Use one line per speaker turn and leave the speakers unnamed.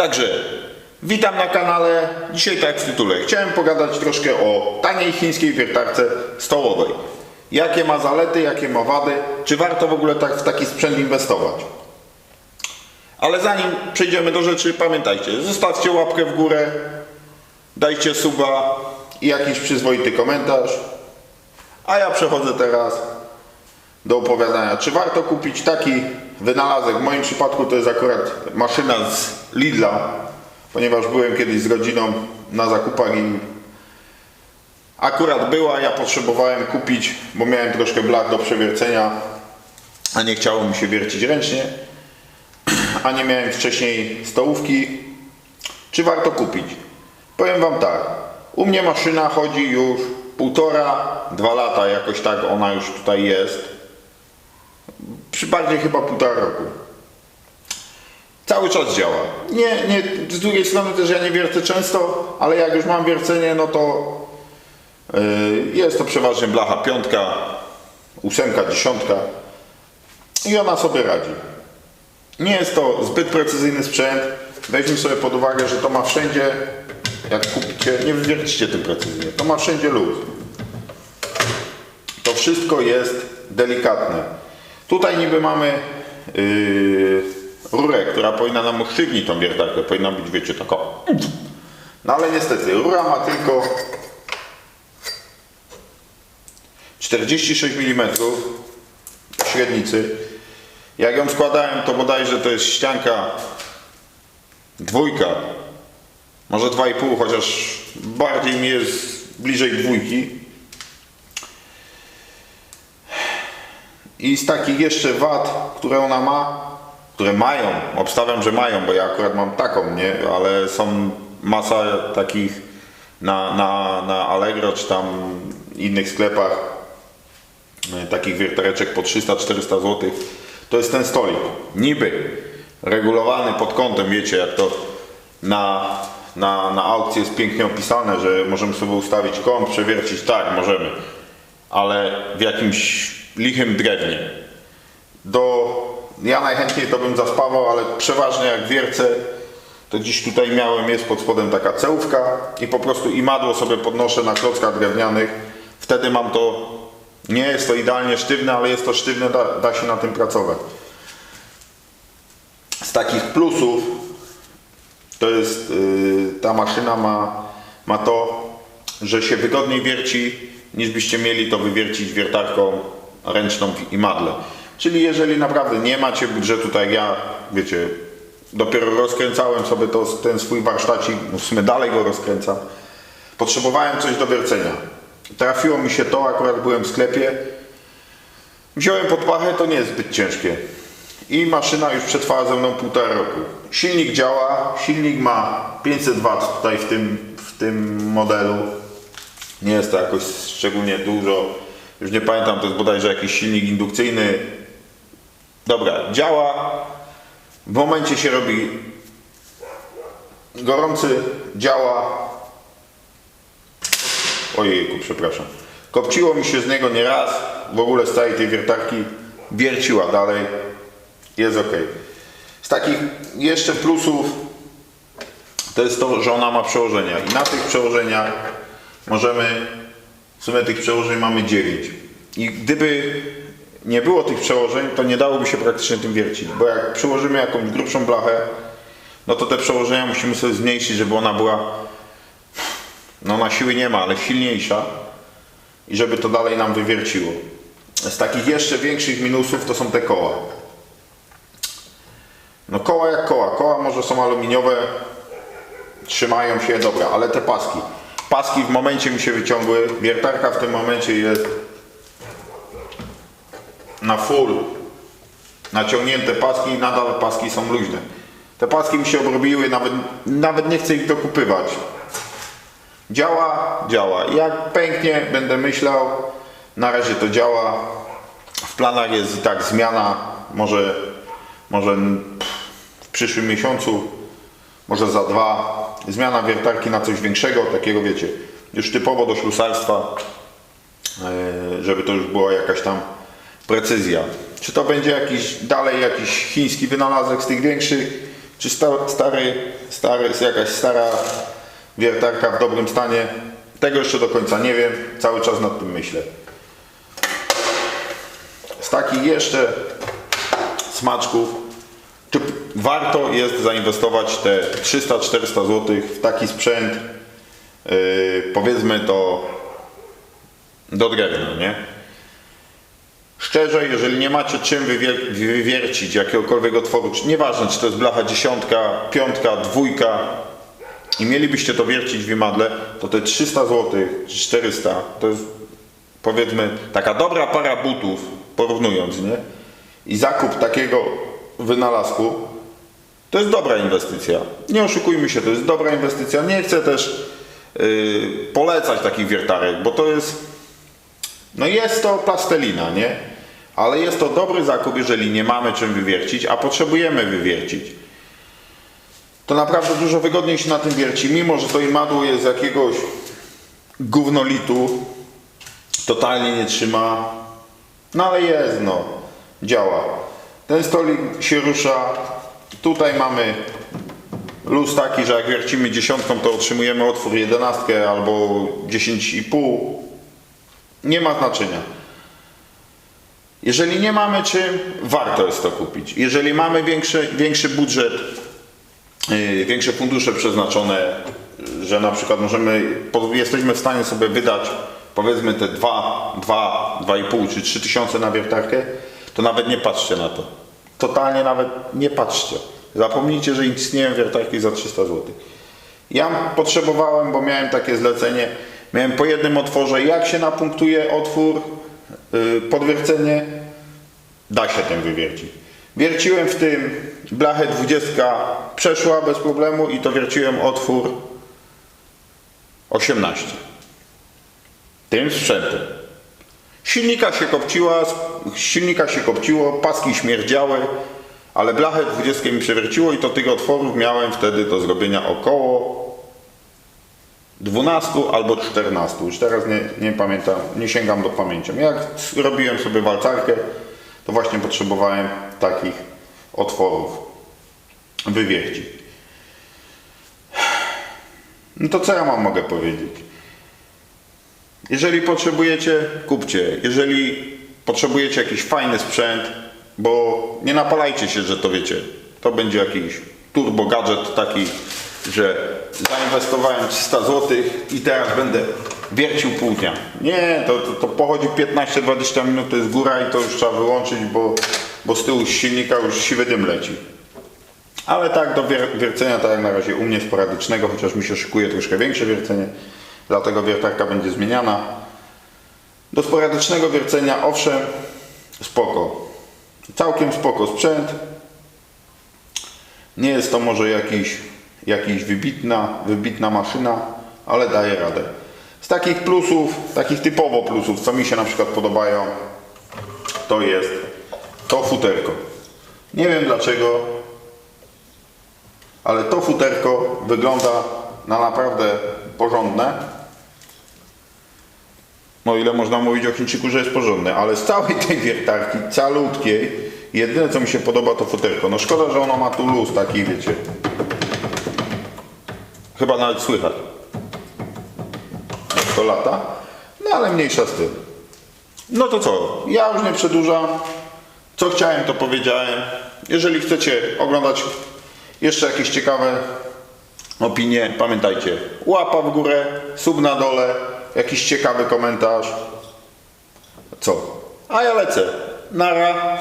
Także witam na kanale. Dzisiaj tak w tytule. Chciałem pogadać troszkę o taniej chińskiej wiertarce stołowej. Jakie ma zalety, jakie ma wady, czy warto w ogóle tak w taki sprzęt inwestować. Ale zanim przejdziemy do rzeczy, pamiętajcie, zostawcie łapkę w górę, dajcie suba i jakiś przyzwoity komentarz. A ja przechodzę teraz do opowiadania, czy warto kupić taki wynalazek. W moim przypadku to jest akurat maszyna z Lidla, ponieważ byłem kiedyś z rodziną na zakupach i akurat była, ja potrzebowałem kupić, bo miałem troszkę blach do przewiercenia, a nie chciało mi się wiercić ręcznie, a nie miałem wcześniej stołówki. Czy warto kupić? Powiem Wam tak, u mnie maszyna chodzi już półtora, dwa lata, jakoś tak ona już tutaj jest. Przy bardziej chyba półtora roku. Cały czas działa. Nie, nie, z drugiej strony też ja nie wiercę często, ale jak już mam wiercenie, no to yy, jest to przeważnie blacha piątka, ósemka, dziesiątka i ona sobie radzi. Nie jest to zbyt precyzyjny sprzęt. Weźmy sobie pod uwagę, że to ma wszędzie, jak kupicie, nie wywiercicie tym precyzyjnie, to ma wszędzie luz. To wszystko jest delikatne. Tutaj niby mamy yy, rurę, która powinna nam usztywnić tą wiertarkę. Powinna być, wiecie, taka. No ale niestety, rura ma tylko 46 mm średnicy. Jak ją składałem, to bodajże to jest ścianka dwójka, może 2,5, chociaż bardziej mi jest bliżej dwójki. I z takich jeszcze wad, które ona ma, które mają, obstawiam, że mają, bo ja akurat mam taką, nie? Ale są masa takich na, na, na Allegro czy tam innych sklepach, e, takich wiertareczek po 300-400 zł. To jest ten stolik. Niby regulowany pod kątem, wiecie, jak to na, na, na aukcji jest pięknie opisane, że możemy sobie ustawić kąt, przewiercić, tak, możemy, ale w jakimś lichym drewnie. Do, ja najchętniej to bym zaspawał, ale przeważnie jak wiercę, to dziś tutaj miałem, jest pod spodem taka cełówka i po prostu imadło sobie podnoszę na klockach drewnianych. Wtedy mam to, nie jest to idealnie sztywne, ale jest to sztywne, da, da się na tym pracować. Z takich plusów to jest, yy, ta maszyna ma, ma to, że się wygodniej wierci, niż byście mieli to wywiercić wiertarką ręczną w imadle. Czyli jeżeli naprawdę nie macie budżetu, tak jak ja, wiecie, dopiero rozkręcałem sobie to, ten swój warsztacik, w sumie dalej go rozkręcam, potrzebowałem coś do wiercenia. Trafiło mi się to, akurat byłem w sklepie, wziąłem pod pachę, to nie jest zbyt ciężkie. I maszyna już przetrwała ze mną półtora roku. Silnik działa, silnik ma 500 W tutaj w tym, w tym modelu. Nie jest to jakoś szczególnie dużo. Już nie pamiętam, to jest bodajże jakiś silnik indukcyjny. Dobra, działa. W momencie się robi gorący, działa. Ojejku, przepraszam. Kopciło mi się z niego nie raz. W ogóle z całej tej wiertarki wierciła dalej. Jest ok. Z takich jeszcze plusów to jest to, że ona ma przełożenia. I na tych przełożeniach możemy, w sumie tych przełożeń mamy 9. I gdyby nie było tych przełożeń, to nie dałoby się praktycznie tym wiercić. Bo jak przyłożymy jakąś grubszą blachę, no to te przełożenia musimy sobie zmniejszyć, żeby ona była, no na siły nie ma, ale silniejsza. I żeby to dalej nam wywierciło. Z takich jeszcze większych minusów to są te koła. No koła jak koła. Koła może są aluminiowe, trzymają się, dobra, ale te paski. Paski w momencie mi się wyciągły. Wiertarka w tym momencie jest na full naciągnięte paski, nadal paski są luźne. Te paski mi się obrobiły, nawet, nawet nie chcę ich dokupywać. Działa, działa. Jak pęknie, będę myślał. Na razie to działa. W planach jest i tak zmiana. Może, może w przyszłym miesiącu, może za dwa. Zmiana wiertarki na coś większego, takiego wiecie, już typowo do ślusarstwa, e, żeby to już była jakaś tam precyzja. Czy to będzie jakiś dalej jakiś chiński wynalazek z tych większych, Czy sta, stary, stary, jakaś stara wiertarka w dobrym stanie? Tego jeszcze do końca nie wiem. Cały czas nad tym myślę. Z takich jeszcze smaczków, czy warto jest zainwestować te 300-400 zł w taki sprzęt, yy, powiedzmy to do drewna, nie? Szczerze, jeżeli nie macie czym wywier- wywiercić jakiegokolwiek otworu, czy nieważne czy to jest blacha dziesiątka, piątka, dwójka i mielibyście to wiercić w imadle, to te 300 zł czy 400 to jest powiedzmy taka dobra para butów, porównując, nie? I zakup takiego wynalazku to jest dobra inwestycja. Nie oszukujmy się, to jest dobra inwestycja. Nie chcę też yy, polecać takich wiertarek, bo to jest no jest to plastelina, nie? Ale jest to dobry zakup, jeżeli nie mamy czym wywiercić, a potrzebujemy wywiercić. To naprawdę dużo wygodniej się na tym wierci, mimo że to imadło jest jakiegoś gównolitu, totalnie nie trzyma, no ale jest, no, działa. Ten stolik się rusza, tutaj mamy luz taki, że jak wiercimy dziesiątką, to otrzymujemy otwór 11 albo 10,5 nie ma znaczenia. Jeżeli nie mamy czym, warto jest to kupić. Jeżeli mamy większy, większy budżet, yy, większe fundusze przeznaczone, że na przykład możemy, jesteśmy w stanie sobie wydać powiedzmy te 2, 2, 2,5 czy 3 tysiące na wiertarkę, to nawet nie patrzcie na to. Totalnie nawet nie patrzcie. Zapomnijcie, że istnieją wiertarki za 300 zł. Ja potrzebowałem, bo miałem takie zlecenie, miałem po jednym otworze, jak się napunktuje otwór, yy, podwiercenie, da się tym wywiercić. Wierciłem w tym, blachę 20 przeszła bez problemu i to wierciłem otwór 18. Tym sprzętem. Silnika się kopciła, silnika się kopciło, paski śmierdziały, ale blachę 20 mi przewierciło i to tych otworów miałem wtedy do zrobienia około 12 albo 14. Już teraz nie, nie pamiętam, nie sięgam do pamięci. Jak robiłem sobie walcarkę, to właśnie potrzebowałem takich otworów wywiercić. No to co ja mam mogę powiedzieć? Jeżeli potrzebujecie, kupcie. Jeżeli potrzebujecie jakiś fajny sprzęt, bo nie napalajcie się, że to wiecie, to będzie jakiś turbo gadżet taki, że zainwestowałem 300 zł i teraz będę wiercił pół dnia. Nie, to, to, to pochodzi 15-20 minut, to jest góra i to już trzeba wyłączyć, bo, bo z tyłu z silnika już siwy dym leci. Ale tak do wier- wiercenia, tak jak na razie u mnie sporadycznego, chociaż mi się szykuje troszkę większe wiercenie, dlatego wiertarka będzie zmieniana. Do sporadycznego wiercenia, owszem, spoko. Całkiem spoko sprzęt. Nie jest to może jakiś, jakiś wybitna, wybitna maszyna, ale daje radę. Z takich plusów, takich typowo plusów, co mi się na przykład podobają, to jest to futerko. Nie wiem dlaczego, ale to futerko wygląda na naprawdę porządne. No ile można mówić o Chińczyku, że jest porządny, ale z całej tej wiertarki, calutkiej, jedyne co mi się podoba to futerko. No szkoda, że ono ma tu luz taki, wiecie. Chyba nawet słychać. To lata. No ale mniejsza z tym. No to co? Ja już nie przedłużam. Co chciałem, to powiedziałem. Jeżeli chcecie oglądać jeszcze jakieś ciekawe opinie, pamiętajcie, łapa w górę, sub na dole, jakiś ciekawy komentarz. Co? A ja lecę. Nara.